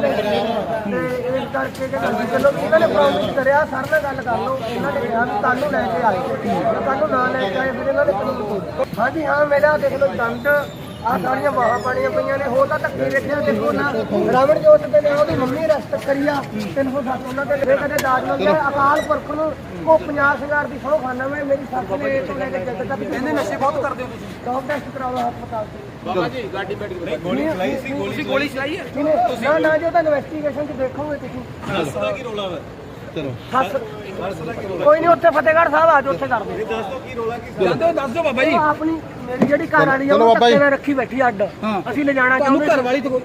ਦੇ ਤੇ ਇਸ ਕਰਕੇ ਕਹਿੰਦਾ ਸੀ ਚਲੋ ਵੀ ਇਹਨਾਂ ਨੇ ਪ੍ਰੋਮਿਸ ਕਰਿਆ ਸਰ ਨਾਲ ਗੱਲ ਕਰ ਲਓ ਇਹਨਾਂ ਨੇ ਕਿਹਾ ਵੀ ਕੱਲ ਨੂੰ ਲੈ ਕੇ ਆਏ ਕੱਲ ਨੂੰ ਨਾ ਲੈ ਕੇ ਆਏ ਫਿਰ ਇਹਨਾਂ ਨੇ ਕਾਨੂੰਨ ਤੋੜ ਹਾਂਜੀ ਹਾਂ ਮੇਰਾ ਦੇਖ ਲਓ ਦੰਦ ਆ ਸਾਰੀਆਂ ਬਾਹਾਂ ਪਾਣੀਆਂ ਪਈਆਂ ਨੇ ਹੋਰ ਤਾਂ ਧੱਕੇ ਵੇਖਿਆ ਦੇਖੋ ਨਾ ਰਾਵਣ ਜੋਤ ਤੇ ਨੇ ਉਹਦੀ ਮੰਮੀ ਰਸਤ ਕਰੀਆ 307 ਉਹਨਾਂ ਦੇ ਲਿਖੇ ਕਦੇ ਦਾਜ ਮੰਗਿਆ ਅਕਾਲ ਪੁਰਖ ਨੂੰ ਉਹ 50 ਹਜ਼ਾਰ ਦੀ ਸੌ ਖਾਨਾ ਮੈਂ ਮੇਰੀ ਸੱਸ ਨੇ ਤੋਂ ਲੈ ਕੇ ਜੱਦ ਤੱਕ ਕਹਿੰਦੇ ਨਸ਼ੇ ਬਹੁਤ ਕਰਦੇ ਹੋ ਤੁਸੀਂ। ਡੌਗ ਟੈਸਟ ਕਰਾਓ ਹਸਪਤਾਲ ਤੋਂ। ਬਾਬਾ ਜੀ ਗਾਡੀ ਬੈਠ ਗਈ ਗੋਲੀ ਚਲਾਈ ਸੀ ਤੁਸੀਂ ਗੋਲੀ ਚਲਾਈ ਹੈ? ਕਿਨੇ ਨਾ ਨਾ ਜੋ ਤਾਂ ਇਨਵੈਸਟੀਗੇਸ਼ਨ ਚ ਦੇਖੋਗੇ ਤੁਸੀਂ। ਦੱਸ ਦਾ ਕੀ ਰੋਲਾ ਵਾ? ਚਲੋ। ਹੱਸ ਦੱਸ ਦਾ ਕੀ ਰੋਲਾ? ਕੋਈ ਨਹੀਂ ਉੱਥੇ ਫਤਿਹਗੜ੍ਹ ਸਾਹਿਬ ਆ ਜਾਓ ਉੱਥੇ ਕਰਦੇ ਦੱਸ ਦੋ ਕੀ ਰੋਲਾ ਕੀ ਜਾਂਦੇ ਦੱਸ ਦੋ ਬਾਬਾ ਜੀ। ਆਪਣੀ ਮੇਰੀ ਜਿਹੜੀ ਘਰ ਵਾਲੀ ਆ ਚਲੋ ਉਹ ਨਾਲ ਰੱਖੀ ਬੈਠੀ ਅੱਡ। ਅਸੀਂ ਲੈ ਜਾਣਾ ਚਾਹੁੰਦੇ ਘਰ ਵਾਲੀ ਤੋਂ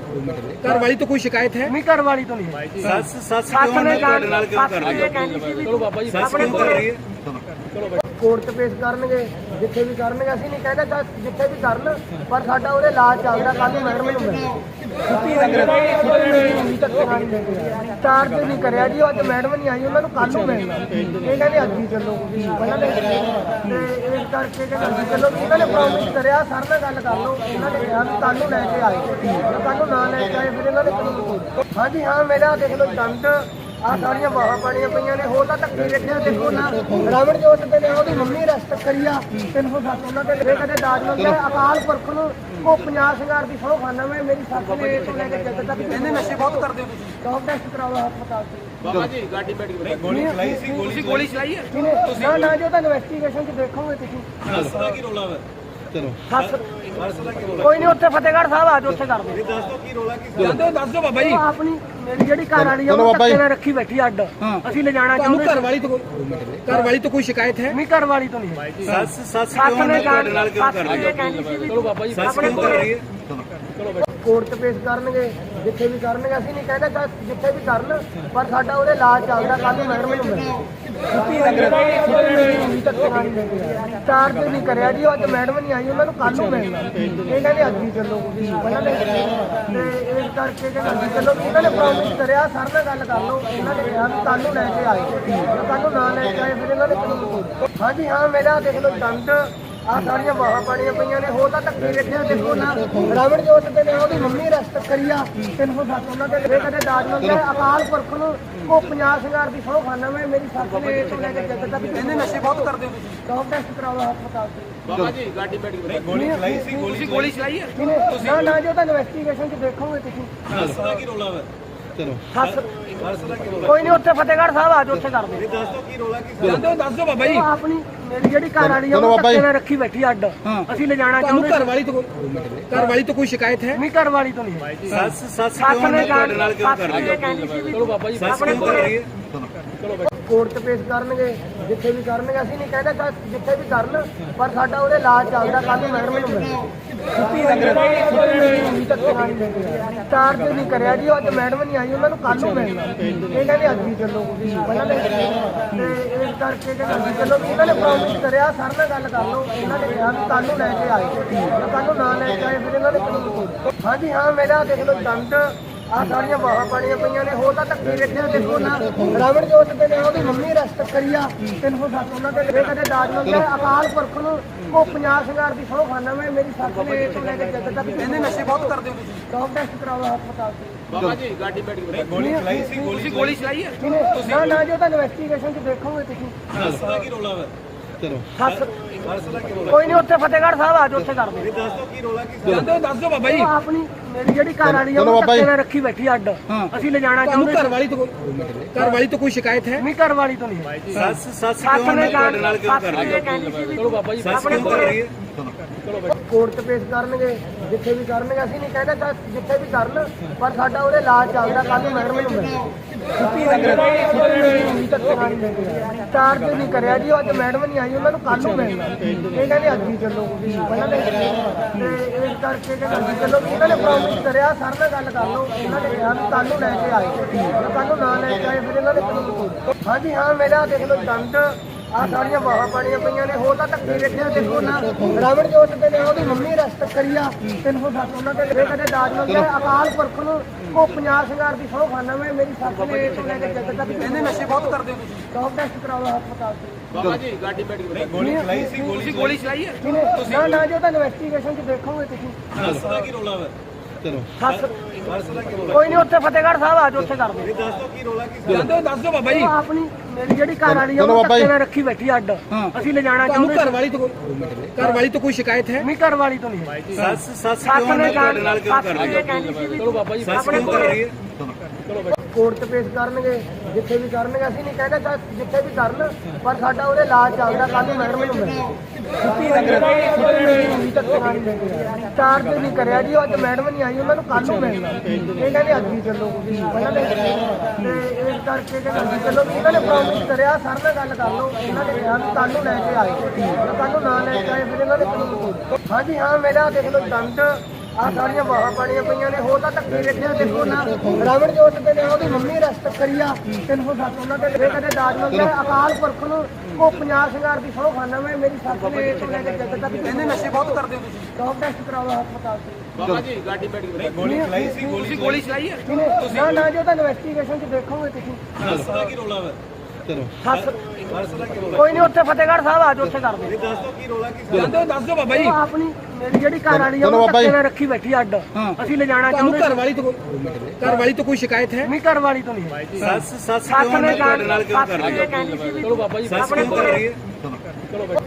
ਘਰ ਵਾਲੀ ਤੋਂ ਕੋਈ ਸ਼ਿਕਾਇਤ ਹੈ? ਨਹੀਂ ਘਰ ਵਾਲੀ ਤੋਂ ਨਹੀਂ ਹੈ। ਸੱਸ ਸੱਸ ਤੁਹਾਡੇ ਨਾਲ ਕਿਉਂ ਕਰ ਰਹੀ ਹੈ ਚਲੋ ਬਾਬਾ ਜੀ ਆਪਣੇ ਕੋਲ ਕੋਰਟ 'ਚ ਪੇਸ਼ ਕਰਨਗੇ, ਜਿੱਥੇ ਵੀ ਕਰਨਗੇ, ਅਸੀਂ ਨਹੀਂ ਕਹਿੰਦੇ ਤਾਂ ਜਿੱਥੇ ਵੀ ਕਰਨ, ਪਰ ਸਾਡਾ ਉਹਦੇ ਇਲਾਜ ਚੱਲਦਾ ਕੱਲ ਨੂੰ ਮੈਡਮ ਨੂੰ ਮਿਲਣਾ ਛੁੱਟੀ ਲੱਗ ਨਹੀਂ ਕਰਿਆ ਜੀ, ਉਹ ਅੱਜ ਮੈਡਮ ਨਹੀਂ ਆਈ, ਉਹਨਾਂ ਨੂੰ ਕੱਲ ਨੂੰ ਮਿਲਣਾ। ਇਹ ਕਹਿੰਦੇ ਅੱਜ ਹੀ ਚੱਲੋ, ਪਹਿਲਾਂ ਤੇ ਇਸ ਕਰਕੇ ਕਹਿੰਦੇ ਅਸੀਂ ਚੱਲੋ, ਵੀ ਨੇ ਪ੍ਰੋਮਿਸ ਕਰਿਆ, ਸਰ ਨਾਲ ਗੱਲ ਕਰ ਲਓ, ਇਹਨਾਂ ਨੇ ਕਿਹਾ ਵੀ ਕੱਲ ਨੂੰ ਲੈ ਕੇ ਆਏ। ਕੱਲ ਨੂੰ ਨਾ ਲੈ ਕੇ ਆਏ, ਫਿਰ ਇਹਨਾਂ ਨੇ ਹਾਂਜੀ, ਹਾਂ, ਮੇਰਾ ਦੇਖ ਲਓ, ਦੰਦ ਆ ਸਾਰੀਆਂ ਬਾਹਾਂ ਪਾਣੀਆਂ ਪਈਆਂ ਨੇ ਹੋਰ ਤਾਂ ਧੱਕੇ ਵੇਖਿਆ ਦੇਖੋ ਨਾ। ਰਾਵਣ ਜੋਤ ਤੇ ਨੇ ਉਹਦੀ ਮੰਮੀ ਰਸਤ ਕਰੀਆ 307 ਉਹਨਾਂ ਦੇ ਲਿਖੇ ਕਦੇ ਦਾਜ ਮੰਗਿਆ ਅਕਾਲ ਪੁਰਖ ਨੂੰ ਉਹ 50 ਹਜ਼ਾਰ ਦੀ ਸੌ ਖਾਨਾ ਮੈਂ ਮੇਰੀ ਸੱਸ ਨੇ ਤੋਂ ਲੈ ਕੇ ਜੱਦ ਤੱਕ ਕਹਿੰਦੇ ਨਸ਼ੇ ਬਹੁਤ ਕਰਦੇ ਹੋ ਤੁਸੀਂ। ਡੌਗ ਟੈਸਟ ਕਰਾਓ ਹਸਪਤਾਲ ਤੋਂ। ਬਾਬਾ ਜੀ ਗਾਡੀ ਬੈਠ ਗਈ। ਗੋਲੀ ਚਲਾਈ ਸੀ ਤੁਸੀਂ ਗੋਲੀ ਚਲਾਈ ਹੈ? ਨਾ ਨਾ ਜੋ ਤਾਂ ਇਨਵੈਸਟੀਗੇਸ਼ਨ ਚ ਦੇਖੋਗੇ ਤੁਸੀਂ। ਦੱਸ ਦਾ ਕੀ ਰੋਲਾ ਵਾ? ਚਲੋ। ਕੋਈ ਨਹੀਂ ਉੱਥੇ ਫਤਿਹਗੜ੍ਹ ਸਾਹਿਬ ਆ ਜਾਓ ਉੱਥੇ ਕਰਦੇ ਦੱਸ ਦੋ ਕੀ ਰੋਲਾ ਕੀ ਜਾਂਦੇ ਹੋ ਦੱਸ ਦੋ ਬਾਬਾ ਜੀ। ਆਪਣੀ ਮੇਰੀ ਜਿਹੜੀ ਘਰ ਵਾਲੀ ਆ ਉਹ। ਧੱਕੇ ਨਾਲ ਰੱਖੀ ਬੈਠੀ ਅੱਡ। ਅਸੀਂ ਲੈ ਜਾਣਾ ਤੁਹਾਨੂੰ ਚਾਹੁੰਦੇ ਘਰ ਵਾਲੀ ਤੋਂ ਘਰ ਵਾਲੀ ਤੋਂ ਕੋਈ ਸ਼ਿਕਾਇਤ ਹੈ? ਨਹੀਂ ਘਰ ਵਾਲੀ ਤੋਂ ਨਹੀਂ ਸੱਸ ਸੱਸ ਸੱਸ ਤੁਹਾਡੇ ਨਾਲ ਕਿਉਂ ਕਰ ਰਹੀ ਹੈ? ਚਲੋ ਬਾਬਾ ਜੀ ਕਿਉਂ ਕਰ ਰਹੀ ਹੈ? ਕੋਰਟ 'ਚ ਪੇਸ਼ ਕਰਨਗੇ। ਜਿੱਥੇ ਵੀ ਕਰਨਗੇ ਅਸੀਂ ਨਹੀਂ ਕਹਿੰਦੇ ਜਿੱਥੇ ਵੀ ਕਰਨ ਪਰ ਸਾਡਾ ਉਹਦੇ ਇਲਾਜ ਚੱਲਦਾ ਕੱਲ ਨੂੰ ਮੈਡਮ ਨੂੰ ਮਿਲਣਾ। ਰਹੀ ਚਾਰਜ ਨਹੀਂ ਕਰਿਆ ਜੀ ਅੱਜ ਮੈਡਮ ਨਹੀਂ ਆਈ ਉਹਨਾਂ ਨੂੰ ਕੱਲ ਨੂੰ ਮਿਲਣਾ। ਇਹ ਕਹਿੰਦੇ ਅੱਜ ਹੀ ਚੱਲੋ ਪਹਿਲਾਂ ਤੇ ਇਸ ਕਰਕੇ ਕਹਿੰਦੇ ਅਸੀਂ ਚੱਲੋ। ਵੀ ਇਹਨਾਂ ਨੇ ਪ੍ਰੋਮਿਸ ਕਰਿਆ ਸਰ ਨਾਲ ਗੱਲ ਕਰ ਲਓ। ਇਹਨਾਂ ਨੇ ਕਿਹਾ ਵੀ ਕੱਲ ਨੂੰ ਲੈ ਕੇ ਆਏ। ਕੱਲ ਨੂੰ ਨਾ ਲੈ ਕੇ ਆਏ ਫਿਰ ਇਹਨਾਂ ਨੇ ਹਾਂਜੀ ਹਾਂ ਮੇਰਾ ਦੇਖ ਲਓ ਦੰਦ ਆ ਸਾਰੀਆਂ ਬਾਹਾਂ ਪਾਣੀਆਂ ਪਈਆਂ ਨੇ ਹੋਰ ਤਾਂ ਧੱਕੇ ਵੇਖਿਆ ਦੇਖੋ ਨਾ। ਰਾਵਣ ਜੋਤ ਤੇ ਨੇ ਉਹਦੀ ਮੰਮੀ ਰਸਤ ਕਰੀਆ 307 ਉਹਨਾਂ ਦੇ ਲਿਖੇ ਕਦੇ ਦਾਜ ਮੰਗਿਆ? ਅਕਾਲ ਪੁਰਖ ਨੂੰ ਉਹ 50 ਹਜ਼ਾਰ ਦੀ ਸੌ ਖਾਨਾ ਮੈਂ ਮੇਰੀ ਸੱਸ ਨੇ ਤੋਂ ਲੈ ਕੇ ਜੱਦ ਤੱਕ ਕਹਿੰਦੇ ਨਸ਼ੇ ਬਹੁਤ ਕਰਦੇ ਹੋ ਤੁਸੀਂ। ਡੌਗ ਟੈਸਟ ਕਰਾਓ ਹਸਪਤਾਲ ਤੋਂ ਬਾਬਾ ਜੀ ਗਾਡੀ ਬੈਠ ਗਈ। ਗੋਲੀ ਚਲਾਈ ਸੀ ਤੁਸੀਂ ਗੋਲੀ ਚਲਾਈ ਹੈ? ਨਾ ਨਾ ਜੋ ਤਾਂ ਇਨਵੈਸਟੀਗੇਸ਼ਨ ਚ ਦੇਖੋਗੇ ਤੁਸੀਂ। ਦੱਸ ਦਾ ਕੀ ਰੋਲਾ ਵਾ। ਚਲੋ। ਦਾ ਕੋਈ ਨਹੀਂ ਉੱਥੇ ਫਤਿਹਗੜ੍ਹ ਸਾਹਿਬ ਆ ਜਾਓ ਉੱਥੇ ਕਰਦੇ ਦੱਸ ਦੋ ਕੀ ਰੋਲਾ ਕੀ ਜਾਂਦੇ ਹੋ ਦੱਸ ਬਾਬਾ ਜੀ। ਆਪਣੀ ਮੇਰੀ ਜਿਹੜੀ ਘਰ ਵਾਲੀ ਆ ਉਹ। ਧੱਕੇ ਨਾਲ ਰੱਖੀ ਬੈਠੀ ਅੱਡ। ਅਸੀਂ ਲੈ ਜਾਣਾ ਤੁਹਾਨੂੰ ਚਾਹੁੰਦੇ ਘਰ ਵਾਲੀ ਤੋਂ ਘਰ ਵਾਲੀ ਤੋਂ ਕੋਈ ਸ਼ਿਕਾਇਤ ਹੈ? ਨਹੀਂ ਘਰ ਵਾਲੀ ਤੋਂ ਨਹੀਂ। ਹੈ ਸੱਸ ਸੱਸ ਸੱਸ ਨੇ ਤੁਹਾਡੇ ਨਾਲ ਕਿਉਂ ਕਰ ਰਹੀ ਹੈ? ਚਲੋ ਬਾਬਾ ਜੀ ਆਪਣੇ ਕੋਲ ਕੋਰਟ 'ਚ ਪੇਸ਼ ਕਰਨਗੇ ਜਿੱਥੇ ਵੀ ਕਰਨਗੇ ਅਸੀਂ ਨਹੀਂ ਕਹਿੰਦੇ ਜਿੱਥੇ ਵੀ ਕਰਨ ਪਰ ਸਾਡਾ ਉਹਦੇ ਇਲਾਜ ਚੱਲਦਾ ਕੱਲ ਨੂੰ ਮੈਡਮ ਨੂੰ ਮਿਲਣਾ ਛੁੱਟੀ ਲੱਗ ਨਹੀਂ ਕਰਿਆ ਜੀ ਅੱਜ ਮੈਡਮ ਨਹੀਂ ਆਈ, ਉਹਨਾਂ ਨੂੰ ਕੱਲ ਨੂੰ ਮਿਲਣਾ। ਇਹ ਕਹਿੰਦੇ ਅੱਜ ਹੀ ਚੱਲੋ ਪਹਿਲਾਂ ਤੇ ਇਸ ਕਰਕੇ ਕਹਿੰਦੇ ਅਸੀਂ ਚੱਲੋ, ਵੀ ਇਹਨਾਂ ਨੇ ਪ੍ਰੋਮਿਸ ਕਰਿਆ, ਸਰ ਨਾਲ ਗੱਲ ਕਰ ਲਓ। ਇਹਨਾਂ ਨੇ ਕਿਹਾ ਵੀ ਕੱਲ ਨੂੰ ਲੈ ਕੇ ਆਏ। ਕੱਲ ਨੂੰ ਨਾ ਲੈ ਕੇ ਆਏ, ਫਿਰ ਇਹਨਾਂ ਨੇ ਕਾਨੂੰਨ ਹਾਂਜੀ, ਹਾਂ, ਮੇਰਾ ਦੇਖ ਲਓ ਦੰਦ ਆ ਸਾਰੀਆਂ ਬਾਹਾਂ ਪਾਣੀਆਂ ਪਈਆਂ ਨੇ, ਹੋਰ ਤਾਂ ਧੱਕੇ ਵੇਖਿਆ, ਦੇਖੋ ਨਾ। ਰਾਵਣ ਜੋਤ ਤੇ ਨੇ, ਉਹਦੀ ਮੰਮੀ ਰਸਤ ਕਰੀਆ 307 ਉਹਨਾਂ ਦੇ ਕਦੇ ਦਾਜ ਮੰਗਿਆ, ਅਕਾਲ ਪੁਰਖ ਨੂੰ ਉਹ 50 ਹਜ਼ਾਰ ਦੀ ਸੌ ਖਾਨਾ ਮੈਂ ਮੇਰੀ ਸੱਸ ਨੇ ਇਹ ਤੋਂ ਲੈ ਕੇ ਜੱਦ ਤੱਕ ਕਹਿੰਦੇ ਨਸ਼ੇ ਬਹੁਤ ਕਰਦੇ ਹੋ ਤੁਸੀਂ। ਡੌਗ ਟੈਸਟ ਕਰਾਓ ਹਸਪਤਾਲ ਤੋਂ। ਬਾਬਾ ਜੀ ਗਾਡੀ ਬੈਠ ਗਈ। ਗੋਲੀ ਚਲਾਈ ਸੀ ਤੁਸੀਂ ਗੋਲੀ ਚਲਾਈ ਹੈ? ਕਿਨੇ ਨਾ ਨਾ ਜੋ ਤਾਂ ਇਨਵੈਸਟੀਗੇਸ਼ਨ ਚ ਦੇਖੋਗੇ ਤੁਸੀਂ। ਦੱਸ ਦਾ ਕੀ ਰੋਲਾ ਵਾ? ਚਲੋ। ਕੀ ਰੋਲਾ ਕੋਈ ਨਹੀਂ ਉੱਥੇ ਫਤਿਹਗੜ੍ਹ ਸਾਹਿਬ ਆ ਜਾਓ ਉੱਥੇ ਕਰਦੇ ਦੱਸ ਦੋ ਕੀ ਰੋਲਾ ਕੀ ਜਾਂਦੇ ਦੱਸ ਦੋ ਬਾਬਾ ਜੀ। ਆਪਣੀ ਮੇਰੀ ਜਿਹੜੀ ਘਰ ਵਾਲੀ ਆ ਚਲੋ ਉਹ ਬਾਬਾ ਜੀ। ਧੱਕੇ ਨਾਲ ਰੱਖੀ ਬੈਠੀ ਅੱਡ। ਅਸੀਂ ਲੈ ਜਾਣਾ ਤੁਹਾਨੂੰ ਚਾਹੁੰਦੇ ਘਰ ਵਾਲੀ ਤੋਂ ਘਰ ਵਾਲੀ ਤੋਂ ਕੋਈ ਸ਼ਿਕਾਇਤ ਹੈ? ਨਹੀਂ ਘਰ ਵਾਲੀ ਤੋਂ ਨਹੀਂ। ਸੱਸ ਸੱਸ ਸੱਸ ਨੇ ਤੁਹਾਡੇ ਨਾਲ ਕਿਉਂ ਕਰ ਰਹੀ ਹੈ? ਚਲੋ ਬਾਬਾ ਜੀ ਆਪਣੇ ਕਿਉਂ ਕਰ ਰਹੀ ਹੈ? ਕੋਰਟ 'ਚ ਪੇਸ਼ ਕਰਨਗੇ ਜਿੱਥੇ ਵੀ ਕਰਨਗੇ ਅਸੀਂ ਨਹੀਂ ਕਹਿੰਦੇ ਜਿੱਥੇ ਵੀ ਕਰਨ ਪਰ ਸਾਡਾ ਉਹਦੇ ਇਲਾਜ ਚੱਲਦਾ ਕੱਲ ਨੂੰ ਮੈਡਮ ਨੂੰ। ਮਿਲਣਾ ਛੁੱਟੀ ਲੱਗ ਰਹੀ ਕਰਿਆ ਜੀ ਅੱਜ ਮੈਡਮ ਨਹੀਂ ਆਈ, ਉਹਨਾਂ ਨੂੰ ਕੱਲ ਨੂੰ ਮਿਲਣਾ। ਇਹ ਕਹਿੰਦੇ ਅੱਜ ਹੀ ਚੱਲੋ ਪਹਿਲਾਂ ਤੇ ਇਸ ਕਰਕੇ ਕਹਿੰਦੇ ਅਸੀਂ ਚੱਲੋ। ਵੀ ਨੇ ਪ੍ਰੋਮਿਸ ਕਰਿਆ, ਸਰ ਨਾਲ ਗੱਲ ਕਰ ਲਓ। ਇਹਨਾਂ ਨੇ ਕਿਹਾ ਵੀ ਕੱਲ ਨੂੰ ਲੈ ਕੇ ਆਏ। ਕੱਲ ਨੂੰ ਨਾ ਲੈ ਕੇ ਆਏ, ਫਿਰ ਇਹਨਾਂ ਨੇ ਕਾਨੂੰਨ ਹਾਂਜੀ, ਹਾਂ, ਮੇਰਾ ਦੇਖ ਲਓ, ਦੰਦ ਆ ਸਾਰੀਆਂ ਬਾਹਾਂ ਪਾਣੀਆਂ ਪਈਆਂ ਨੇ, ਹੋਰ ਤਾਂ ਧੱਕੇ ਵੇਖਿਆ, ਦੇਖੋ ਨਾ। ਰਾਵਣ ਜੋਤ ਤੇ ਨੇ, ਉਹਦੀ ਮੰਮੀ ਰਸਤ ਕਰੀਆ 307 ਉਹਨਾਂ ਦੇ ਕਦੇ ਦਾਜ ਮੰਗਿਆ, ਅਕਾਲ ਪੁਰਖ ਨੂੰ ਉਹ 50 ਹਜ਼ਾਰ ਦੀ ਸੌ ਖਾਨਾ ਮੈਂ ਮੇਰੀ ਸੱਸ ਨੇ ਇਹ ਤੋਂ ਲੈ ਕੇ ਜੱਦ ਤੱਕ ਕਹਿੰਦੇ ਨਸ਼ੇ ਬਹੁਤ ਕਰਦੇ ਹੋ ਤੁਸੀਂ। ਡੌਗ ਟੈਸਟ ਕਰਾਓ ਹਸਪਤਾਲ ਤੋਂ। ਬਾਬਾ ਜੀ ਗਾਡੀ ਬੈਠ ਗਈ। ਗੋਲੀ ਚਲਾਈ ਸੀ ਤੁਸੀਂ ਗੋਲੀ ਚਲਾਈ ਹੈ? ਕਿਨੇ ਨਾ ਨਾ ਜੋ ਤਾਂ ਇਨਵੈਸਟੀਗੇਸ਼ਨ ਚ ਦੇਖੋਗੇ ਤੁਸੀਂ। ਦੱਸ ਦਾ ਕੀ ਰੋਲਾ ਵਾ? ਚਲੋ। ਕੋਈ ਨਹੀਂ ਉੱਥੇ ਫਤਿਹਗੜ੍ਹ ਸਾਹਿਬ ਆ ਜਾਓ ਉੱਥੇ ਕਰਦੇ ਜਾਂਦੇ ਹੋ ਦੱਸ ਦਿਓ ਬਾਬਾ ਜੀ। ਆਪਣੀ ਮੇਰੀ ਜਿਹੜੀ ਘਰ ਵਾਲੀ ਆ ਚਲੋ ਉਹ ਬਾਬਾ ਜੀ। ਧੱਕੇ ਨਾਲ ਰੱਖੀ ਬੈਠੀ ਅੱਡ। ਹਾਂ। ਅਸੀਂ ਲੈ ਜਾਣਾ ਤੁਹਾਨੂੰ ਚਾਹੁੰਦੇ ਘਰ ਵਾਲੀ ਤੋਂ ਘਰ ਵਾਲੀ ਤੋਂ ਕੋਈ ਸ਼ਿਕਾਇਤ ਹੈ? ਨਹੀਂ ਘਰ ਵਾਲੀ ਤੋਂ ਨਹੀਂ ਹੈ। ਸੱਸ ਸੱਸ ਸੱਸ ਕਿਉਂ ਨੇ ਨਹੀਂ ਤੁਹਾਡੇ ਨਾਲ ਕਿਉਂ ਕਰ ਰਹੀ ਵੀ ਚਲੋ ਬਾਬਾ ਜੀ ਸੱਸ ਕਿਉਂ ਕਰ ਰਹੀ ਹੈ ਕੋਰਟ 'ਚ ਪੇਸ਼ ਕਰਨਗੇ, ਜਿੱਥੇ ਵੀ ਕਰਨਗੇ, ਅਸੀਂ ਨਹੀਂ ਕਹਿੰਦੇ ਤਾਂ ਜਿੱਥੇ ਵੀ ਕਰਨ, ਪਰ ਸਾਡਾ ਉਹਦੇ ਇਲਾਜ ਚੱਲਦਾ ਕੱਲ ਨੂੰ ਮੈਡਮ ਨੂੰ ਮਿਲਣਾ ਚਾਰ ਦਿਨ ਨਹੀਂ ਕਰਿਆ ਜੀ, ਅੱਜ ਮੈਡਮ ਨਹੀਂ ਆਈ, ਉਹਨਾਂ ਨੂੰ ਕੱਲ ਨੂੰ ਮਿਲਣਾ। ਇਹ ਕਹਿੰਦੇ ਅੱਜ ਹੀ ਚੱਲੋ ਉਹਨਾਂ ਤੇ ਇਸ ਕਰਕੇ ਕਹਿੰਦੇ ਅੱਜ ਚੱਲੋ ਵੀ ਇਹਨਾਂ ਨੇ ਪ੍ਰੋਮਿਸ ਕਰਿਆ, ਸਰ ਨਾਲ ਗੱਲ ਕਰ ਲਓ। ਇਹਨਾਂ ਨੇ ਕਿਹਾ ਵੀ ਕੱਲ ਨੂੰ ਲੈ ਕੇ ਆਏ। ਕੱਲ ਨੂੰ ਨਾ ਲੈ ਕੇ ਆਏ, ਫਿਰ ਇਹਨਾਂ ਨੇ ਹਾਂਜੀ, ਹਾਂ, ਮੇਰਾ ਦੇਖ ਲਓ ਦੰਦ ਆ ਸਾਰੀਆਂ ਬਾਹਾਂ ਪਾਣੀਆਂ ਪਈਆਂ ਨੇ ਹੋਰ ਤਾਂ ਧੱਕੇ ਵੇਖਿਆ ਦੇਖੋ ਨਾ। ਰਾਵਣ ਜੋਤ ਦੇ ਨੇ ਉਹਦੀ ਮੰਮੀ ਰਸਤ ਕਰੀਆ 307 ਉਹਨਾਂ ਦੇ ਲਿਖੇ ਕਦੇ ਦਾਜ ਮੰਗਿਆ ਅਕਾਲ ਪੁਰਖ ਨੂੰ ਉਹ 50 ਸ਼ਿੰਗਾਰ ਦੀ ਸੌ ਖਾਨਾ ਮੈਂ ਮੇਰੀ ਸੱਸ ਨੇ ਤੋਂ ਲੈ ਕੇ ਜੱਦ ਤੱਕ ਕਹਿੰਦੇ ਨਸ਼ੇ ਬਹੁਤ ਕਰਦੇ ਹੋ ਤੁਸੀਂ। ਡੌਗ ਟੈਸਟ ਕਰਾਓ ਹਸਪਤਾਲ ਤੋਂ। ਬਾਬਾ ਜੀ ਗਾਡੀ ਬੈਠ ਗਈ। ਗੋਲੀ ਚਲਾਈ ਸੀ ਗੋਲੀ ਗੋਲੀ ਚਲਾਈ ਹੈ? ਨਾ ਨਾ ਜੋ ਤਾਂ ਇਨਵੈਸਟੀਗੇਸ਼ਨ ਚ ਦੇਖੋਗੇ ਤੁਸੀਂ। ਸੱਸ ਦਾ ਕੀ ਰੋਲਾ ਵਾ। ਚਲੋ ਸੱਸ ਦਾ ਕੀ ਕੋਈ ਨਹੀਂ ਉੱਥੇ ਫਤਿਹਗੜ੍ਹ ਸਾਹਿਬ ਆ ਜਾਓ ਉੱਥੇ ਕਰਦੇ ਇਹ ਦੱਸ ਦਿਓ ਕੀ ਰੋਲਾ ਕੀ ਜਾਂਦੇ ਹੋ ਦੱਸ ਦਿਓ ਬਾਬਾ ਜੀ। ਆਪਣੀ ਮੇਰੀ ਜਿਹੜੀ ਘਰ ਵਾਲੀ ਆ ਉਹ ਨਾਲ ਰੱਖੀ ਬੈਠੀ ਅੱਡ। ਅਸੀਂ ਲੈ ਜਾਣਾ ਤੁਹਾਨੂੰ ਚਾਹੁੰਦੇ ਘਰ ਵਾਲੀ ਤੋਂ ਘਰ ਵਾਲੀ ਤੋਂ ਕੋਈ ਸ਼ਿਕਾਇਤ ਹੈ? ਨਹੀਂ ਘਰ ਵਾਲੀ ਤੋਂ ਨਹੀਂ। ਸੱਸ ਸੱਸ ਕਿਉਂ ਤੁਹਾਡੇ ਨਾਲ ਕਿਉਂ ਕਰ ਰਹੀ ਹੈ? ਚਲੋ ਬਾਬਾ ਜੀ ਕਰ ਰਹੀ ਹੈ?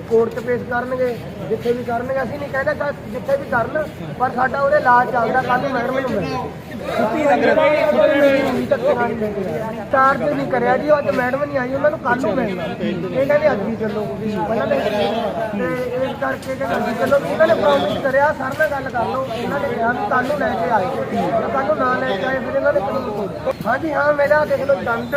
ਕੋਰਟ 'ਚ ਪੇਸ਼ ਕਰਨਗੇ ਜਿੱਥੇ ਵੀ ਕਰਨਗੇ ਅਸੀਂ ਨਹੀਂ ਕਹਿੰਦੇ ਤਾਂ ਜਿੱਥੇ ਵੀ ਕਰਨ ਪਰ ਸਾਡਾ ਉਹਦੇ ਇਲਾਜ ਚੱਲਦਾ ਕੱਲ ਨੂੰ ਮੈਡਮ ਨੂੰ। ਮਿਲਣਾ ਚਾਰ ਦਿਨ ਨਹੀਂ ਕਰਿਆ ਜੀ, ਅੱਜ ਮੈਡਮ ਨਹੀਂ ਆਈ, ਉਹਨਾਂ ਨੂੰ ਕੱਲ ਨੂੰ ਮਿਲਣਾ। ਇਹ ਕਹਿੰਦੇ ਅੱਜ ਹੀ ਚੱਲੋ ਉਹਨਾਂ ਨੇ ਤੇ ਇਸ ਕਰਕੇ ਕਹਿੰਦੇ ਅੱਜ ਚੱਲੋ। ਵੀ ਇਹਨਾਂ ਨੇ ਪ੍ਰੋਮਿਸ ਕਰਿਆ, ਸਰ ਨਾਲ ਗੱਲ ਕਰ ਲਓ। ਇਹਨਾਂ ਨੇ ਕਿਹਾ ਵੀ ਕੱਲ ਨੂੰ ਲੈ ਕੇ ਆਏ। ਕੱਲ ਨੂੰ ਨਾ ਲੈ ਕੇ ਆਏ, ਫਿਰ ਇਹਨਾਂ ਨੇ ਕਾਨੂੰਨ ਹਾਂਜੀ, ਹਾਂ ਮੇਰਾ ਦੇਖ ਲਓ, ਦੰਦ।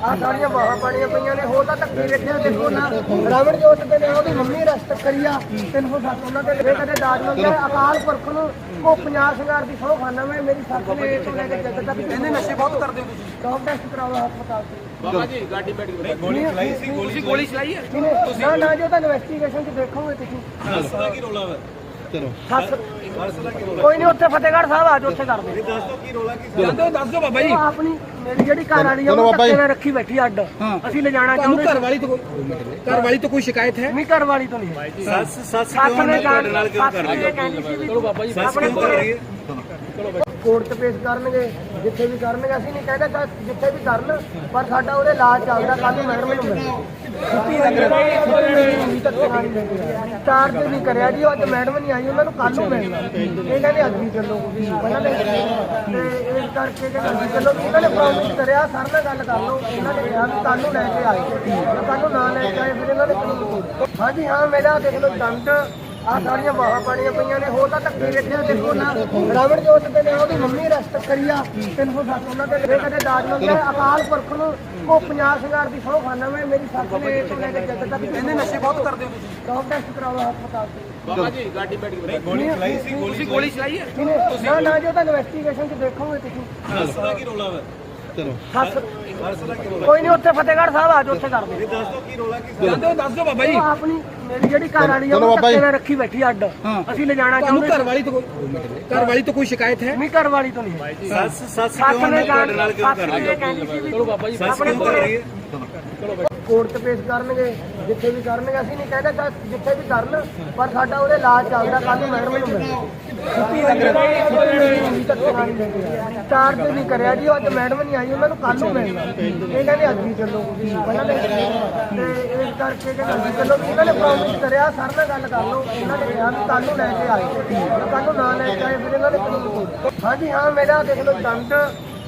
ਆ ਸਾਰੀਆਂ ਬਾਹਾਂ ਪਾਣੀਆਂ ਪਈਆਂ ਨੇ ਹੋਰ ਤਾਂ ਧੱਕੇ ਵੇਖਿਆ ਦੇਖੋ ਨਾ। ਰਾਵਣ ਜੋਤ ਦੇ ਨੇ ਉਹਦੀ ਮੰਮੀ ਰਸਤ ਕਰੀਆ। 307 ਉਹਨਾਂ ਦੇ ਲਿਖੇ ਕਦੇ ਦਾਜ ਮੰਗਿਆ। ਅਕਾਲ ਪੁਰਖ ਨੂੰ ਉਹ 50 ਸ਼ਿੰਗਾਰ ਦੀ ਸੌ ਖਾਨਾ ਮੈਂ ਮੇਰੀ ਸੱਸ ਨੇ ਤੋਂ ਲੈ ਕੇ ਜੱਦ ਤੱਕ ਕਹਿੰਦੇ ਨਸ਼ੇ ਬਹੁਤ ਕਰਦੇ ਹੋ ਤੁਸੀਂ। ਡੌਗ ਟੈਸਟ ਕਰਾਓ ਹਸਪਤਾਲ ਤੋਂ ਬਾਬਾ ਜੀ ਗਾਡੀ ਬੈਠ ਗਈ। ਗੋਲੀ ਚਲਾਈ ਸੀ ਗੋਲੀ ਤੁਸੀਂ ਗੋਲੀ ਚਲਾਈ ਹੈ? ਕਿਹਨੇ? ਨਾ ਨਾ ਜੋ ਤਾਂ ਇਨਵੈਸਟੀਗੇਸ਼ਨ ਚ ਦੇਖੋਗੇ ਤੁਸੀਂ। ਸੱਸ ਦਾ ਕੀ ਰੋਲਾ ਵਾ। ਚਲੋ ਸੱਸ ਕੀ ਕੋਈ ਨਹੀਂ ਉੱਥੇ ਫਤਿਹਗੜ੍ਹ ਸਾਹਿਬ ਆ ਜਾਓ ਉੱਥੇ ਕਰਦੇ ਇਹ ਦੱਸ ਦਿਓ ਕੀ ਰੋਲਾ ਕੀ ਜਾਂਦੇ ਹੋ ਦੱਸ ਦਿਓ ਬਾਬਾ ਜੀ। ਆਪਣੀ ਮੇਰੀ ਜਿਹੜੀ ਘਰ ਵਾਲੀ ਆ ਉਹ ਬਾਬਾ ਜੀ। ਧੱਕੇ ਨਾਲ ਰੱਖੀ ਬੈਠੀ ਅੱਡ। ਅਸੀਂ ਲੈ ਜਾਣਾ ਤੁਹਾਨੂੰ ਚਾਹੁੰਦੇ ਘਰ ਵਾਲੀ ਤੋਂ ਕੋਈ ਘਰ ਵਾਲੀ ਤੋਂ ਕੋਈ ਸ਼ਿਕਾਇਤ ਹੈ? ਨਹੀਂ ਘਰ ਵਾਲੀ ਤੋਂ ਨਹੀਂ। ਸੱਸ ਸੱਸ ਕਿਉਂ ਨਾਲ ਕਿਉਂ ਕਰ ਰਹੀ ਹੈ? ਚਲੋ ਬਾਬਾ ਜੀ ਸੱਸ ਕਿਉਂ ਕਰ ਰਹੀ ਹੈ? ਕੋਰਟ 'ਚ ਪੇਸ਼ ਕਰਨਗੇ ਜਿੱਥੇ ਵੀ ਕਰਨਗੇ ਅਸੀਂ ਨਹੀਂ ਕਹਿੰਦੇ ਜਿੱਥੇ ਵੀ ਕਰਨ ਪਰ ਸਾਡਾ ਉਹਦੇ ਇਲਾਜ ਚੱਲਦਾ ਕੱਲ ਨੂੰ ਮੈਡਮ ਨੂੰ ਮਿਲਣਾ ਚਾਰ ਦਿਨ ਨਹੀਂ ਕਰਿਆ ਜੀ ਅੱਜ ਮੈਡਮ ਨਹੀਂ ਆਈ ਉਹਨਾਂ ਨੂੰ ਕੱਲ ਨੂੰ ਮਿਲਣਾ। ਇਹ ਕਹਿੰਦੇ ਅੱਜ ਹੀ ਚੱਲੋ ਨੇ ਤੇ ਇਸ ਕਰਕੇ ਕਹਿੰਦੇ ਅੱਜ ਚੱਲੋ ਵੀ ਇਹਨਾਂ ਨੇ ਪ੍ਰੋਮਿਸ ਕਰਿਆ ਸਰ ਨਾਲ ਗੱਲ ਕਰ ਲਓ। ਇਹਨਾਂ ਨੇ ਕਿਹਾ ਵੀ ਕੱਲ ਨੂੰ ਲੈ ਕੇ ਆਏ। ਕੱਲ ਨੂੰ ਨਾ ਲੈ ਕੇ ਆਏ ਫਿਰ ਇਹਨਾਂ ਨੇ ਹਾਂਜੀ ਹਾਂ ਮੇਰਾ ਦੇਖ ਲਓ ਦੰਦ ਆ ਸਾਰੀਆਂ ਬਾਹਾਂ ਪਾਣੀਆਂ ਪਈਆਂ ਨੇ ਹੋਰ ਤਾਂ ਧੱਕੇ ਵੇਖਿਆ ਦੇਖੋ ਨਾ। ਰਾਵਣ ਜੋਤ ਦੇ ਨੇ ਉਹਦੀ ਮੰਮੀ ਰਸਤ ਕਰੀਆ 307 ਉਹਨਾਂ ਦੇ ਲਿਖੇ ਕਦੇ ਦਾਜ ਮੰਗਿਆ ਅਕਾਲ ਪੁਰਖ ਨੂੰ ਉਹ 50 ਸ਼ਿੰਗਾਰ ਦੀ ਸੌ ਖਾਨਾ ਮੈਂ ਮੇਰੀ ਸੱਸ ਨੇ ਤੋਂ ਲੈ ਕੇ ਜੱਦ ਤੱਕ ਕਹਿੰਦੇ ਨਸ਼ੇ ਬਹੁਤ ਕਰਦੇ ਹੋ ਤੁਸੀਂ। ਡੌਗ ਟੈਸਟ ਕਰਾਓ ਹਸਪਤਾਲ ਤੋਂ। ਬਾਬਾ ਜੀ ਗਾਡੀ ਬੈਠ ਗਈ ਗੋਲੀ ਚਲਾਈ ਸੀ ਗੋਲੀ ਗੋਲੀ ਚਲਾਈ ਹੈ? ਨਾ ਨਾ ਜੋ ਤਾਂ ਇਨਵੈਸਟੀਗੇਸ਼ਨ ਚ ਦੇਖੋਗੇ ਤੁਸੀਂ। ਸੱਸ ਦਾ ਕੀ ਰੋਲਾ ਵਾ। ਚਲੋ ਕੋਈ ਨਹੀਂ ਉੱਥੇ ਫਤਿਹਗੜ੍ਹ ਸਾਹਿਬ ਆ ਜਾਓ ਉੱਥੇ ਕਰਦੇ ਇਹ ਦੱਸ ਦਿਓ ਕੀ ਰੋਲਾ ਕੀ ਜਾਂਦੇ ਹੋ ਦੱਸ ਦਿਓ ਬਾਬਾ ਜੀ। ਆਪਣੀ ਮੇਰੀ ਜਿਹੜੀ ਘਰ ਵਾਲੀ ਆ ਚਲੋ ਉਹ ਬਾਬਾ ਜੀ। ਧੱਕੇ ਨਾਲ ਰੱਖੀ ਬੈਠੀ ਅੱਡ। ਅਸੀਂ ਲੈ ਜਾਣਾ ਤੁਹਾਨੂੰ ਚਾਹੁੰਦੇ ਘਰ ਵਾਲੀ ਤੋਂ ਕੋਈ ਘਰ ਵਾਲੀ ਤੋਂ ਕੋਈ ਸ਼ਿਕਾਇਤ ਹੈ? ਨਹੀਂ ਘਰ ਵਾਲੀ ਤੋਂ ਨਹੀਂ ਸੱਸ ਸੱਸ ਸੱਸ ਕਿਉਂ ਨੇ ਕਰ ਰਹੀ ਹੈ ਕਹਿੰਦੀ ਸੀ ਵੀ ਚਲੋ ਬਾਬਾ ਜੀ। ਕੋਰਟ 'ਚ ਪੇਸ਼ ਕਰਨਗੇ, ਜਿੱਥੇ ਵੀ ਕਰਨਗੇ, ਅਸੀਂ ਨਹੀਂ ਕਹਿੰਦੇ ਤਾਂ ਜਿੱਥੇ ਵੀ ਕਰਨ, ਪਰ ਸਾਡਾ ਉਹਦੇ ਇਲਾਜ ਚੱਲਦਾ ਕੱਲ ਨੂੰ ਮੈਡਮ ਨੂੰ ਮਿਲਣਾ। ਛੁੱਟੀ ਨਹੀਂ ਕਰਿਆ ਜੀ ਅੱਜ ਮੈਡਮ ਨਹੀਂ ਆਈ, ਉਹਨਾਂ ਨੂੰ ਕੱਲ ਨੂੰ ਮਿਲਣਾ। ਇਹ ਕਹਿੰਦੇ ਅੱਜ ਹੀ ਚੱਲੋ ਉਹਨਾਂ ਤੇ ਇਸ ਕਰਕੇ ਕਹਿੰਦੇ ਅੱਜ ਚੱਲੋ, ਵੀ ਇਹਨਾਂ ਨੇ ਪ੍ਰੋਮਿਸ ਕਰਿਆ, ਸਰ ਨਾਲ ਗੱਲ ਕਰ ਲਓ। ਇਹਨਾਂ ਨੇ ਕਿਹਾ ਵੀ ਕੱਲ ਨੂੰ ਲੈ ਕੇ ਆਏ। ਕੱਲ ਨੂੰ ਨਾ ਲੈ ਕੇ ਆਏ, ਫਿਰ ਇਹਨਾਂ ਨੇ ਹਾਂਜੀ, ਹਾਂ, ਮੇਰਾ ਦੇਖ ਲਓ, ਦੰਦ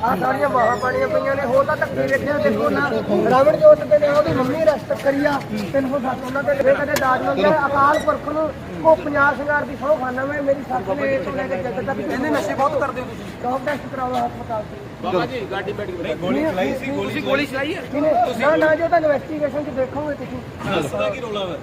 ਆ ਸਾਰੀਆਂ ਬਾਹਾਂ ਪਾਣੀਆਂ ਪਈਆਂ ਨੇ ਹੋਰ ਤਾਂ ਧੱਕੇ ਵੇਖਿਆ ਦੇਖੋ ਨਾ। ਰਾਵਣ ਜੋਤ ਦੇ ਨੇ ਉਹਦੀ ਮੰਮੀ ਰਸਤ ਕਰੀਆ 307 ਉਹਨਾਂ ਦੇ ਲਿਖੇ ਕਦੇ ਦਾਜ ਮੰਗਿਆ ਅਕਾਲ ਪੁਰਖ ਨੂੰ ਉਹ 50 ਸ਼ਿੰਗਾਰ ਦੀ ਸੌ ਖਾਨਾ ਮੈਂ ਮੇਰੀ ਸੱਸ ਨੇ ਤੋਂ ਲੈ ਕੇ ਜੱਦ ਤੱਕ ਕਹਿੰਦੇ ਨਸ਼ੇ ਬਹੁਤ ਕਰਦੇ ਹੋ ਤੁਸੀਂ। ਡੌਗ ਟੈਸਟ ਕਰਾਓ ਹਸਪਤਾਲ ਤੋਂ। ਬਾਬਾ ਜੀ ਗਾਡੀ ਬੈਠ ਗਈ। ਗੋਲੀ ਚਲਾਈ ਸੀ ਗੋਲੀ ਗੋਲੀ ਚਲਾਈ ਹੈ? ਨਾ ਨਾ ਜੋ ਤਾਂ ਇਨਵੈਸਟੀਗੇਸ਼ਨ ਚ ਦੇਖੋਗੇ ਤੁਸੀਂ। ਸੱਸ ਦਾ ਕੀ ਰੋਲਾ ਵਾ?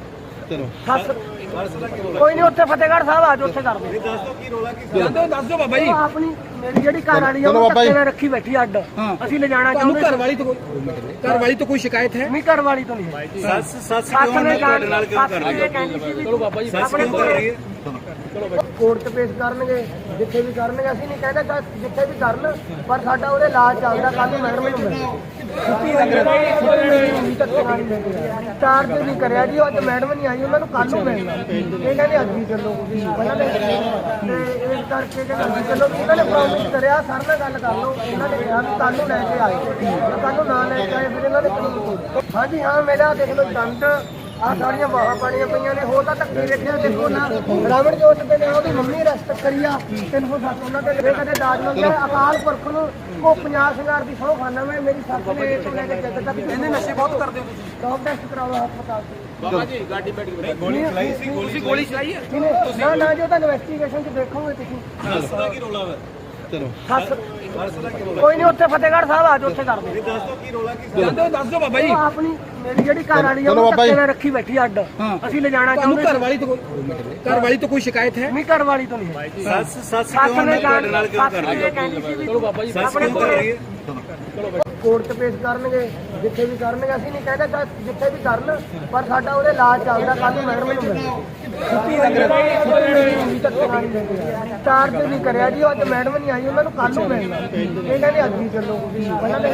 ਚਲੋ। ਸੱਸ ਦਾ ਕੀ ਕੋਈ ਨਹੀਂ ਉੱਥੇ ਫਤਿਹਗੜ੍ਹ ਸਾਹਿਬ ਆ ਜਾਓ ਉੱਥੇ ਦੱਸ ਦਿਓ ਕੀ ਰੋਲਾ ਕੀ ਜਾਂਦੇ ਹੋ ਦੱਸ ਦਿਓ ਬਾਬਾ ਜੀ। ਆਪਣੀ ਮੇਰੀ ਜਿਹੜੀ ਘਰ ਵਾਲੀ ਆ ਉਹ। ਧੱਕੇ ਨਾਲ ਰੱਖੀ ਬੈਠੀ ਅੱਡ। ਅਸੀਂ ਲੈ ਜਾਣਾ ਤੁਹਾਨੂੰ ਚਾਹੁੰਦੇ ਘਰ ਵਾਲੀ ਤੋਂ ਕੋਈ ਘਰ ਵਾਲੀ ਤੋਂ ਕੋਈ ਸ਼ਿਕਾਇਤ ਹੈ? ਨਹੀਂ ਘਰ ਵਾਲੀ ਤੋਂ ਨਹੀਂ। ਸੱਸ ਸੱਸ ਕਿਉਂ ਤੁਹਾਡੇ ਨਾਲ ਕਿਉਂ ਕਰ ਰਹੀ ਹੈ? ਚਲੋ ਬਾਬਾ ਜੀ ਸੱਸ ਕਿਉਂ ਕਰ ਰਹੀ ਹੈ? ਕੋਰਟ 'ਚ ਪੇਸ਼ ਕਰਨਗੇ ਜਿੱਥੇ ਵੀ ਕਰਨਗੇ ਅਸੀਂ ਨਹੀਂ ਕਹਿੰਦੇ ਤਾਂ ਜਿੱਥੇ ਵੀ ਕਰਨ ਪਰ ਸਾਡਾ ਉਹਦੇ ਇਲਾਜ ਚੱਲਦਾ ਕੱਲ ਨੂੰ ਮੈਡਮ ਨੂੰ। ਮਿਲਣਾ ਛੁੱਟੀ ਲੱਗ ਨਹੀਂ ਕਰਿਆ ਜੀ ਅੱਜ ਮੈਡਮ ਨਹੀਂ ਆਈ, ਉਹਨਾਂ ਨੂੰ ਕੱਲ ਨੂੰ ਮਿਲਣਾ। ਇਹ ਕਹਿੰਦੇ ਅੱਜ ਹੀ ਚੱਲੋ ਪਹਿਲਾਂ ਤੇ ਇਸ ਕਰਕੇ ਕਹਿੰਦੇ ਅੱਜ ਹੀ ਚੱਲੋ। ਇਹਨਾਂ ਨੇ ਪ੍ਰੋਮਿਸ ਕਰਿਆ, ਸਰ ਨਾਲ ਗੱਲ ਕਰ ਲਓ। ਇਹਨਾਂ ਨੇ ਕਿਹਾ ਵੀ ਕੱਲ ਨੂੰ ਲੈ ਕੇ ਆਏ। ਕੱਲ ਨੂੰ ਨਾ ਲੈ ਕੇ ਆਏ, ਫਿਰ ਇਹਨਾਂ ਨੇ ਕਾਨੂੰਨ ਹਾਂਜੀ, ਹਾਂ ਮੇਰਾ ਦੇਖ ਲਓ ਜੰਟ ਆ ਸਾਰੀਆਂ ਬਾਹਾਂ ਪਾਣੀਆਂ ਪਈਆਂ ਨੇ ਹੋਰ ਤਾਂ ਧੱਕੇ ਵੇਖਿਆ ਦੇਖੋ ਨਾ। ਰਾਵਣ ਜੋਤ ਤੇ ਨੇ ਉਹਦੀ ਮੰਮੀ ਰਸਤ ਕਰੀਆ 307 ਉਹਨਾਂ ਦੇ ਵੇ ਕਦੇ ਦਾਜ ਮੰਗਿਆ ਅਕਾਲ ਪੁਰਖ ਨੂੰ ਕੋ 50 ਸ਼ਿੰਗਾਰ ਦੀ ਸੌ ਖਾਨਾ ਮੈਂ ਮੇਰੀ ਸੱਸ ਨੇ ਇਹ ਤੋਂ ਲੈ ਕੇ ਜੱਦ ਤੱਕ ਇਹਨੇ ਨਸ਼ੇ ਬਹੁਤ ਕਰਦੇ ਹੋ ਤੁਸੀਂ। ਡੌਗ ਟੈਸਟ ਕਰਾਓ ਹਸਪਤਾਲ ਚ ਬਾਬਾ ਜੀ ਗਾਡੀ ਬੈਠ ਗਈ। ਗੋਲੀ ਚਲਾਈ ਸੀ ਗੋਲੀ ਤੁਸੀਂ ਗੋਲੀ ਚਲਾਈ। ਹੈ ਕਿਨੇ ਨਾ ਨਾ ਜੋ ਤਾਂ ਇਨਵੈਸਟੀਗੇਸ਼ਨ ਚ ਦੇਖੋਗੇ ਤੁਸੀਂ। ਦੱਸ ਦਾ ਕੀ ਰੋਲਾ ਸੱਸ ਦਾ ਕੀ ਰੋਲਾ ਕੋਈ ਨਹੀਂ ਉੱਥੇ ਫਤਿਹਗੜ੍ਹ ਸਾਹਿਬ ਆ ਜਾਓ ਉੱਥੇ ਕਰਦੇ ਇਹ ਦੱਸ ਦੋ ਕੀ ਰੋਲਾ ਕੀ ਦਿਓ ਦੱਸ ਦਿਓ ਬਾਬਾ ਜੀ। ਆਪਣੀ ਮੇਰੀ ਜਿਹੜੀ ਘਰ ਵਾਲੀ ਆ ਉਹ ਧੱਕੇ ਨਾਲ ਰੱਖੀ ਬੈਠੀ ਅੱਡ। ਅਸੀਂ ਲੈ ਜਾਣਾ ਤੁਹਾਨੂੰ ਚਾਹੁੰਦੇ ਘਰ ਵਾਲੀ ਤੋਂ ਕੋਈ ਘਰ ਵਾਲੀ ਤੋਂ ਕੋਈ ਸ਼ਿਕਾਇਤ ਹੈ? ਨਹੀਂ ਘਰ ਵਾਲੀ ਤੋਂ ਨਹੀਂ ਸੱਸ ਸੱਸ ਕਿਉਂ ਨਾਲ ਕਿਉਂ ਕਰ ਰਹੀ ਹੈ ਚਲੋ ਬਾਬਾ ਜੀ ਕਰ ਰਹੀ ਹੈ? ਕੋਰਟ 'ਚ ਪੇਸ਼ ਕਰਨਗੇ, ਜਿੱਥੇ ਵੀ ਕਰਨਗੇ, ਅਸੀਂ ਨਹੀਂ ਕਹਿੰਦੇ ਤਾਂ ਜਿੱਥੇ ਵੀ ਕਰਨ, ਪਰ ਸਾਡਾ ਉਹਦੇ ਇਲਾਜ ਚੱਲਦਾ ਕੱਲ ਨੂੰ ਮੈਡਮ ਨੂੰ ਮਿਲਣਾ ਛੁੱਟੀ ਲੱਗ ਨਹੀਂ ਕਰਿਆ ਜੀ ਅੱਜ ਮੈਡਮ ਨਹੀਂ ਆਈ, ਉਹਨਾਂ ਨੂੰ ਕੱਲ ਨੂੰ ਮਿਲਣਾ। ਇਹ ਕਹਿੰਦੇ ਅੱਜ ਹੀ ਚੱਲੋ ਪਹਿਲਾਂ ਤੇ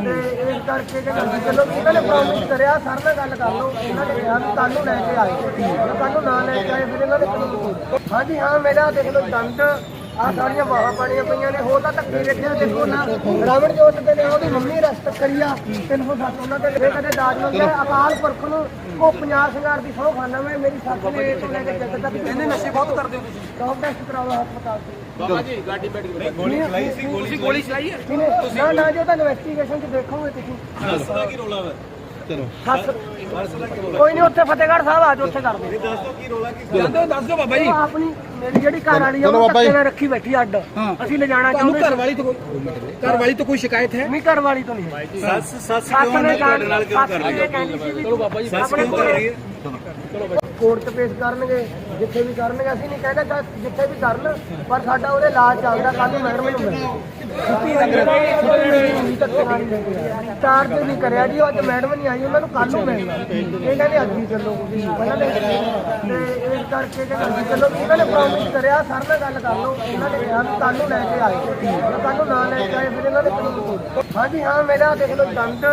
ਤੇ ਇਸ ਕਰਕੇ ਕਹਿੰਦੇ ਅੱਜ ਚੱਲੋ ਇਹਨਾਂ ਨੇ ਪ੍ਰੋਮਿਸ ਕਰਿਆ, ਸਰ ਨਾਲ ਗੱਲ ਕਰ ਲਓ, ਇਹਨਾਂ ਨੇ ਕਿਹਾ ਵੀ ਕੱਲ ਨੂੰ ਲੈ ਕੇ ਆਏ। ਕੱਲ ਨੂੰ ਨਾ ਲੈ ਕੇ ਆਏ, ਫਿਰ ਇਹਨਾਂ ਨੇ ਹਾਂਜੀ, ਹਾਂ, ਮੇਰਾ ਦੇਖ ਲਓ, ਦੰਦ ਆ ਸਾਰੀਆਂ ਬਾਹਾਂ ਪਾਣੀਆਂ ਪਈਆਂ ਨੇ ਹੋਰ ਤਾਂ ਧੱਕੇ ਵੇਖਿਆ ਦੇਖੋ ਨਾ। ਰਾਵਣ ਜੋਤ ਤੇ ਨੇ ਉਹਦੀ ਮੰਮੀ ਰਸਤ ਕਰੀਆ 307 ਉਹਨਾਂ ਦੇ ਵੇ ਕਦੇ ਦਾਜ ਮੰਗਿਆ ਅਕਾਲ ਪੁਰਖ ਨੂੰ ਕੋ 50 ਸ਼ਿੰਗਾਰ ਦੀ ਸੌ ਖਾਨਾ ਮੈਂ ਮੇਰੀ ਸੱਸ ਨੇ ਇਹ ਤੋਂ ਲੈ ਕੇ ਜੱਦ ਤੱਕ ਇਹਨੇ ਨਸ਼ੇ ਬਹੁਤ ਕਰਦੇ ਹੋ ਤੁਸੀਂ। ਡੌਗ ਟੈਸਟ ਕਰਾਓ ਹਸਪਤਾਲ ਚ ਬਾਬਾ ਜੀ ਗਾਡੀ ਬੈਠ ਗਈ ਗੋਲੀ ਚਲਾਈ ਸੀ ਗੋਲੀ ਗੋਲੀ ਚਲਾਈ ਹੈ? ਨਾ ਨਾ ਜੋ ਤਾਂ ਇਨਵੈਸਟੀਗੇਸ਼ਨ ਚ ਦੇਖੋਗੇ ਤੁਸੀਂ। ਦੱਸ ਦਾ ਕੀ ਰੋਲਾ ਵਾ? ਰੋਲਾ ਕੋਈ ਨਹੀਂ ਉੱਥੇ ਫਤਿਹਗੜ੍ਹ ਸਾਹਿਬ ਆ ਜਾਓ ਉੱਥੇ ਕਰਦੇ ਇਹ ਦੱਸ ਦੋ ਕੀ ਰੋਲਾ ਕੀ ਦੱਸ ਦਿਓ ਦੱਸ ਦਿਓ ਬਾਬਾ ਜੀ। ਆਪਣੀ ਮੇਰੀ ਜਿਹੜੀ ਘਰ ਵਾਲੀ ਆ ਉਹ ਧੱਕੇ ਨਾਲ ਰੱਖੀ ਬੈਠੀ ਅੱਡ। ਅਸੀਂ ਲੈ ਜਾਣਾ ਤੁਹਾਨੂੰ ਚਾਹੁੰਦੇ ਘਰ ਵਾਲੀ ਤੋਂ ਕੋਈ ਘਰ ਵਾਲੀ ਤੋਂ ਕੋਈ ਸ਼ਿਕਾਇਤ ਹੈ? ਨਹੀਂ ਘਰ ਵਾਲੀ ਤੋਂ ਨਹੀਂ ਸੱਸ ਸੱਸ ਸੱਸ ਕਿਉਂ ਨੇ ਨਹੀਂ ਤੁਹਾਡੇ ਨਾਲ ਕਿਉਂ ਕਰ ਰਹੀ ਹੈ? ਚਲੋ ਬਾਬਾ ਜੀ ਸੱਸ ਕਿਉਂ ਕਰ ਰਹੀ ਹੈ? ਕੋਰਟ 'ਚ ਪੇਸ਼ ਕਰਨਗੇ, ਜਿੱਥੇ ਵੀ ਕਰਨਗੇ, ਅਸੀਂ ਨਹੀਂ ਕਹਿੰਦੇ ਤਾਂ ਜਿੱਥੇ ਵੀ ਕਰਨ, ਪਰ ਸਾਡਾ ਉਹਦੇ ਇਲਾਜ ਚੱਲਦਾ ਕੱਲ ਨੂੰ ਮੈਡਮ ਨੂੰ ਮਿਲਣਾ। ਚਾਰਜ ਨਹੀਂ ਕਰਿਆ ਜੀ, ਅੱਜ ਮੈਡਮ ਨਹੀਂ ਆਈ, ਉਹਨਾਂ ਨੂੰ ਕੱਲ ਨੂੰ ਮਿਲਣਾ। ਇਹ ਕਹਿੰਦੇ ਅੱਜ ਹੀ ਚੱਲੋ ਪਹਿਲਾਂ ਤੇ ਇਸ ਕਰਕੇ ਕਹਿੰਦੇ ਅੱਜ ਚੱਲੋ। ਇਹਨਾਂ ਨੇ ਪ੍ਰੋਮਿਸ ਕਰਿਆ, ਸਰ ਨਾਲ ਗੱਲ ਕਰ ਲਓ। ਇਹਨਾਂ ਨੇ ਕਿਹਾ ਵੀ ਕੱਲ ਨੂੰ ਲੈ ਕੇ ਆਏ। ਕੱਲ ਨੂੰ ਨਾ ਲੈ ਕੇ ਆਏ, ਫਿਰ ਇਹਨਾਂ ਨੇ ਹਾਂਜੀ, ਹਾਂ, ਮੇਰਾ ਦੇਖ ਲਓ, ਦੰਦ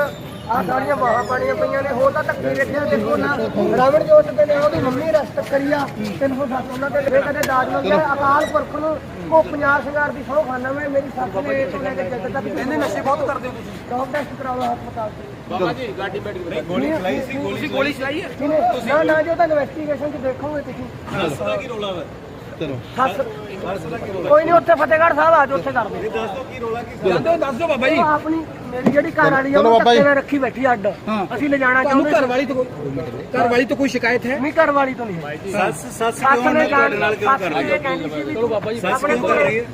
ਆ ਸਾਰੀਆਂ ਬਾਹਾਂ ਪਾਣੀਆਂ ਪਈਆਂ ਨੇ ਹੋਰ ਤਾਂ ਧੱਕੇ ਵੇਖਿਆ ਦੇਖੋ ਨਾ। ਰਾਵਣ ਜੋਤ ਤੇ ਨੇ ਉਹਦੀ ਮੰਮੀ ਰਸਤ ਕਰੀਆ 307 ਉਹਨਾਂ ਦੇ ਵੇ ਕਦੇ ਦਾਜ ਮੰਗਿਆ ਅਕਾਲ ਪੁਰਖ ਨੂੰ ਕੋ 50 ਸ਼ਿੰਗਾਰ ਦੀ ਸੌ ਖਾਨਾ ਮੈਂ ਮੇਰੀ ਸੱਸ ਨੇ ਇਹ ਤੋਂ ਲੈ ਕੇ ਜੱਦ ਤੱਕ ਇਹਨੇ ਨਸ਼ੇ ਬਹੁਤ ਕਰਦੇ ਹੋ ਤੁਸੀਂ। ਡੌਗ ਟੈਸਟ ਕਰਾਓ ਹਸਪਤਾਲ ਚ ਬਾਬਾ ਜੀ ਗਾਡੀ ਬੈਠ ਗਈ। ਗੋਲੀ ਚਲਾਈ ਸੀ ਗੋਲੀ ਗੋਲੀ ਚਲਾਈ ਹੈ? ਨਾ ਨਾ ਜੋ ਤਾਂ ਇਨਵੈਸਟੀਗੇਸ਼ਨ ਚ ਦੇਖੋਗੇ ਤੁਸੀਂ। ਦੱਸ ਦਾ ਕੀ ਰੋਲਾ ਵਾ? ਸੱਸ ਦਾ ਕੀ ਰੋਲਾ ਕੋਈ ਨਹੀਂ ਉੱਥੇ ਫਤਿਹਗੜ੍ਹ ਸਾਹਿਬ ਆ ਜਾਓ ਉੱਥੇ ਕਰਦੇ ਇਹ ਦੱਸ ਦੋ ਕੀ ਰੋਲਾ ਕੀ ਦੱਸ ਦਿਓ ਦੱਸ ਦਿਓ ਬਾਬਾ ਜੀ। ਆਪਣੀ ਮੇਰੀ ਜਿਹੜੀ ਘਰ ਵਾਲੀ ਆ ਉਹ ਧੱਕੇ ਨਾਲ ਰੱਖੀ ਬੈਠੀ ਅੱਡ। ਅਸੀਂ ਲੈ ਜਾਣਾ ਤੁਹਾਨੂੰ ਚਾਹੁੰਦੇ ਘਰ ਵਾਲੀ ਤੋਂ ਕੋਈ ਘਰ ਵਾਲੀ ਤੋਂ ਕੋਈ ਸ਼ਿਕਾਇਤ ਹੈ? ਨਹੀਂ ਘਰ ਵਾਲੀ ਤੋਂ ਨਹੀਂ। ਹੈ ਸੱਸ ਸੱਸ ਕਿਉਂ ਨੇ ਤੁਹਾਡੇ ਨਾਲ ਕਿਉਂ ਕਰ ਰਹੀ ਹੈ? ਚਲੋ ਬਾਬਾ ਜੀ ਕਰ ਰਹੀ ਹੈ?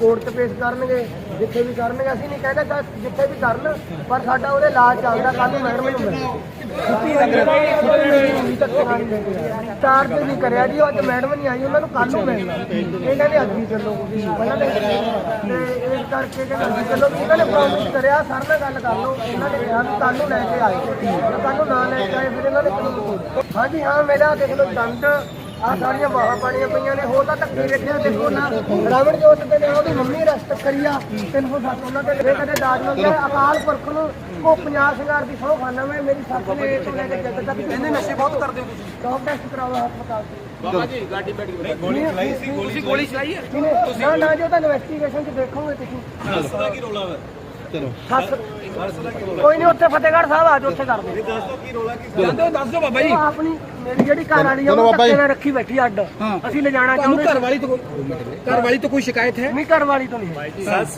ਕੋਰਟ 'ਚ ਪੇਸ਼ ਕਰਨਗੇ। ਜਿੱਥੇ ਵੀ ਕਰਨਗੇ ਅਸੀਂ ਨਹੀਂ ਕਹਿੰਦੇ ਤਾਂ ਜਿੱਥੇ ਵੀ ਕਰਨ, ਪਰ ਸਾਡਾ ਉਹਦੇ ਇਲਾਜ ਚੱਲਦਾ ਕੱਲ ਨੂੰ ਮੈਡਮ ਨੂੰ। ਮਿਲਣਾ ਛੁੱਟੀ ਲੱਗ ਨਹੀਂ ਕਰਿਆ ਜੀ ਅੱਜ ਮੈਡਮ ਨਹੀਂ ਆਈ, ਉਹਨਾਂ ਨੂੰ ਕੱਲ ਨੂੰ ਮਿਲਣਾ। ਇਹ ਕਹਿੰਦੇ ਅੱਜ ਹੀ ਚੱਲੋ ਪਹਿਲਾਂ ਤੇ ਇਸ ਕਰਕੇ ਕਹਿੰਦੇ ਅੱਜ ਹੀ ਚੱਲੋ। ਇਹਨਾਂ ਨੇ ਪ੍ਰੋਮਿਸ ਕਰਿਆ, ਸਰ ਨਾਲ ਗੱਲ ਕਰ ਲਓ। ਇਹਨਾਂ ਨੇ ਕਿਹਾ ਵੀ ਕੱਲ ਨੂੰ ਲੈ ਕੇ ਆਏ। ਕੱਲ ਨੂੰ ਨਾ ਲੈ ਕੇ ਆਏ, ਫਿਰ ਇਹਨਾਂ ਨੇ ਕਾਨੂੰਨ ਹਾਂਜੀ, ਹਾਂ ਮੇਰਾ ਦੇਖ ਲਓ ਦੰਦ। ਆ ਸਾਰੀਆਂ ਬਾਹਾਂ ਪਾਣੀਆਂ ਪਈਆਂ ਨੇ ਹੋਰ ਤਾਂ ਧੱਕੇ ਵੇਖਿਆ ਦੇਖੋ ਨਾ। ਰਾਵਣ ਜੋਤ ਤੇ ਨੇ ਉਹਦੀ ਮੰਮੀ ਰਸਤ ਕਰੀਆ 307 ਉਹਨਾਂ ਦੇ ਵੇ ਕਦੇ ਦਾਜ ਮੰਗਿਆ ਅਕਾਲ ਪੁਰਖ ਨੂੰ ਕੋ 50 ਸ਼ਿੰਗਾਰ ਦੀ ਸੌ ਖਾਨਾ ਮੈਂ ਮੇਰੀ ਸੱਸ ਨੇ ਇਹ ਤੋਂ ਲੈ ਕੇ ਜੱਦ ਤੱਕ ਇਹਨੇ ਨਸ਼ੇ ਬਹੁਤ ਕਰਦੇ ਹੋ ਤੁਸੀਂ। ਡੌਗ ਟੈਸਟ ਕਰਾਓ ਹਸਪਤਾਲ ਚ ਬਾਬਾ ਜੀ ਗਾਡੀ ਬੈਠ ਗਈ। ਗੋਲੀ ਚਲਾਈ ਸੀ ਗੋਲੀ ਤੁਸੀਂ ਗੋਲੀ ਚਲਾਈ ਹੈ? ਕਿਨੇ ਨਾ ਨਾ ਜੋ ਤਾਂ ਇਨਵੈਸਟੀਗੇਸ਼ਨ ਚ ਦੇਖੋਗੇ ਤੁਸੀਂ। ਦੱਸ ਦਾ ਕੀ ਰੋਲਾ ਵਾ? ਸੱਸ ਦਾ ਕੀ ਰੋਲਾ ਕੋਈ ਨਹੀਂ ਉੱਥੇ ਫਤਿਹਗੜ੍ਹ ਸਾਹਿਬ ਆ ਜਾਓ ਉੱਥੇ ਕਰਦੇ ਇਹ ਦੱਸ ਦੋ ਕੀ ਰੋਲਾ ਕੀ ਦੱਸ ਦਿਓ ਦੱਸ ਦਿਓ ਬਾਬਾ ਜੀ। ਉਹ ਆਪਣੀ ਮੇਰੀ ਜਿਹੜੀ ਘਰ ਵਾਲੀ ਆ ਉਹ ਧੱਕੇ ਨਾਲ ਰੱਖੀ ਬੈਠੀ ਅੱਡ। ਅਸੀਂ ਲੈ ਜਾਣਾ ਤੁਹਾਨੂੰ ਚਾਹੁੰਦੇ ਘਰ ਵਾਲੀ ਤੋਂ ਕੋਈ ਘਰ ਵਾਲੀ ਤੋਂ ਕੋਈ ਸ਼ਿਕਾਇਤ ਹੈ? ਨਹੀਂ ਘਰ ਵਾਲੀ ਤੋਂ ਨਹੀਂ। ਸੱਸ